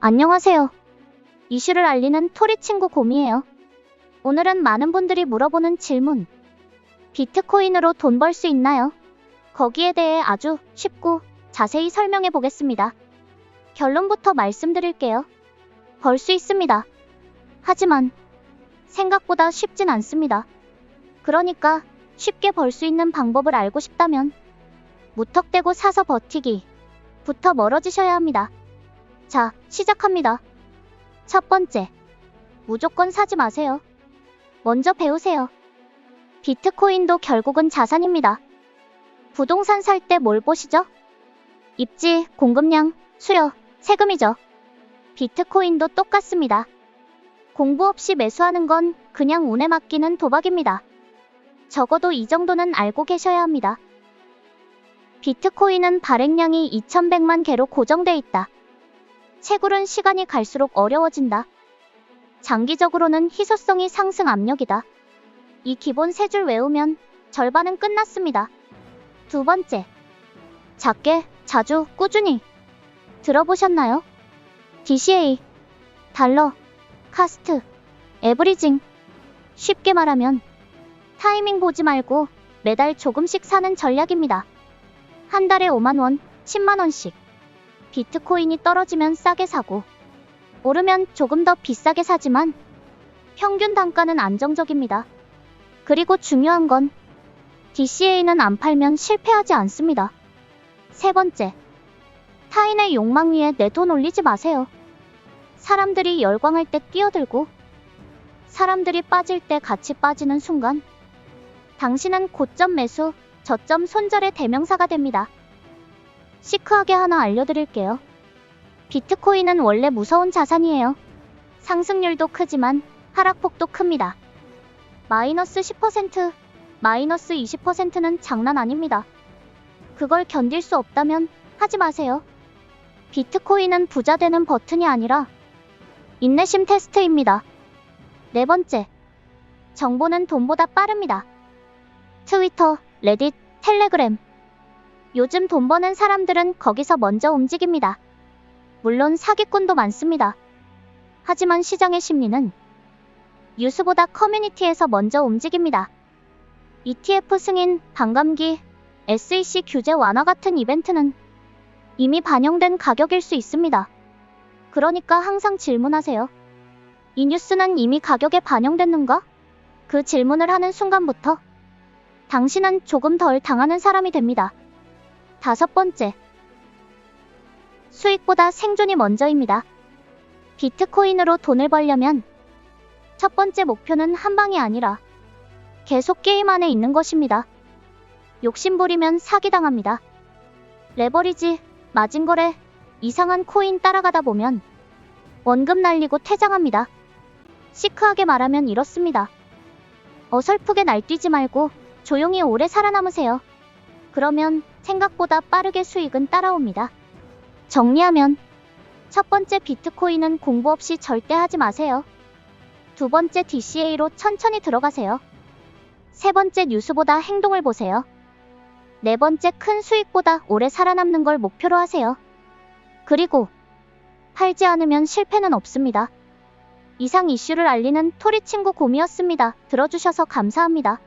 안녕하세요. 이슈를 알리는 토리 친구 곰이에요. 오늘은 많은 분들이 물어보는 질문. 비트코인으로 돈 벌 수 있나요? 거기에 대해 아주 쉽고 자세히 설명해 보겠습니다. 결론부터 말씀드릴게요. 벌 수 있습니다. 하지만 생각보다 쉽진 않습니다. 그러니까 쉽게 벌 수 있는 방법을 알고 싶다면 무턱대고 사서 버티기 부터 멀어지셔야 합니다. 자, 시작합니다. 첫 번째, 무조건 사지 마세요. 먼저 배우세요. 비트코인도 결국은 자산입니다. 부동산 살 때 뭘 보시죠? 입지, 공급량, 수요, 세금이죠. 비트코인도 똑같습니다. 공부 없이 매수하는 건 그냥 운에 맡기는 도박입니다. 적어도 이 정도는 알고 계셔야 합니다. 비트코인은 발행량이 2100만 개로 고정돼 있다. 채굴은 시간이 갈수록 어려워진다. 장기적으로는 희소성이 상승 압력이다. 이 기본 세 줄 외우면 절반은 끝났습니다. 두 번째. 작게, 자주, 꾸준히. 들어보셨나요? DCA, 달러, 카스트, 에브리징. 쉽게 말하면 타이밍 보지 말고 매달 조금씩 사는 전략입니다. 한 달에 5만원, 10만원씩. 비트코인이 떨어지면 싸게 사고, 오르면 조금 더 비싸게 사지만 평균 단가는 안정적입니다. 그리고 중요한 건 DCA는 안 팔면 실패하지 않습니다. 세 번째, 타인의 욕망 위에 내 돈 올리지 마세요. 사람들이 열광할 때 뛰어들고, 사람들이 빠질 때 같이 빠지는 순간, 당신은 고점 매수, 저점 손절의 대명사가 됩니다. 시크하게 하나 알려드릴게요. 비트코인은 원래 무서운 자산이에요. 상승률도 크지만 하락폭도 큽니다. 마이너스 10%, 마이너스 20%는 장난 아닙니다. 그걸 견딜 수 없다면 하지 마세요. 비트코인은 부자 되는 버튼이 아니라 인내심 테스트입니다. 네 번째. 정보는 돈보다 빠릅니다. 트위터, 레딧, 텔레그램. 요즘 돈 버는 사람들은 거기서 먼저 움직입니다. 물론 사기꾼도 많습니다. 하지만 시장의 심리는 뉴스보다 커뮤니티에서 먼저 움직입니다. ETF 승인, 반감기, SEC 규제 완화 같은 이벤트는 이미 반영된 가격일 수 있습니다. 그러니까 항상 질문하세요. 이 뉴스는 이미 가격에 반영됐는가? 그 질문을 하는 순간부터 당신은 조금 덜 당하는 사람이 됩니다. 다섯 번째. 수익보다 생존이 먼저입니다. 비트코인으로 돈을 벌려면 첫 번째 목표는 한 방이 아니라 계속 게임 안에 있는 것입니다. 욕심부리면 사기당합니다. 레버리지, 마진거래, 이상한 코인 따라가다 보면 원금 날리고 퇴장합니다. 시크하게 말하면 이렇습니다. 어설프게 날뛰지 말고 조용히 오래 살아남으세요. 그러면 생각보다 빠르게 수익은 따라옵니다. 정리하면 첫 번째 비트코인은 공부 없이 절대 하지 마세요. 두 번째 DCA로 천천히 들어가세요. 세 번째 뉴스보다 행동을 보세요. 네 번째 큰 수익보다 오래 살아남는 걸 목표로 하세요. 그리고 팔지 않으면 실패는 없습니다. 이상 이슈를 알리는 토리 친구 곰이었습니다. 들어주셔서 감사합니다.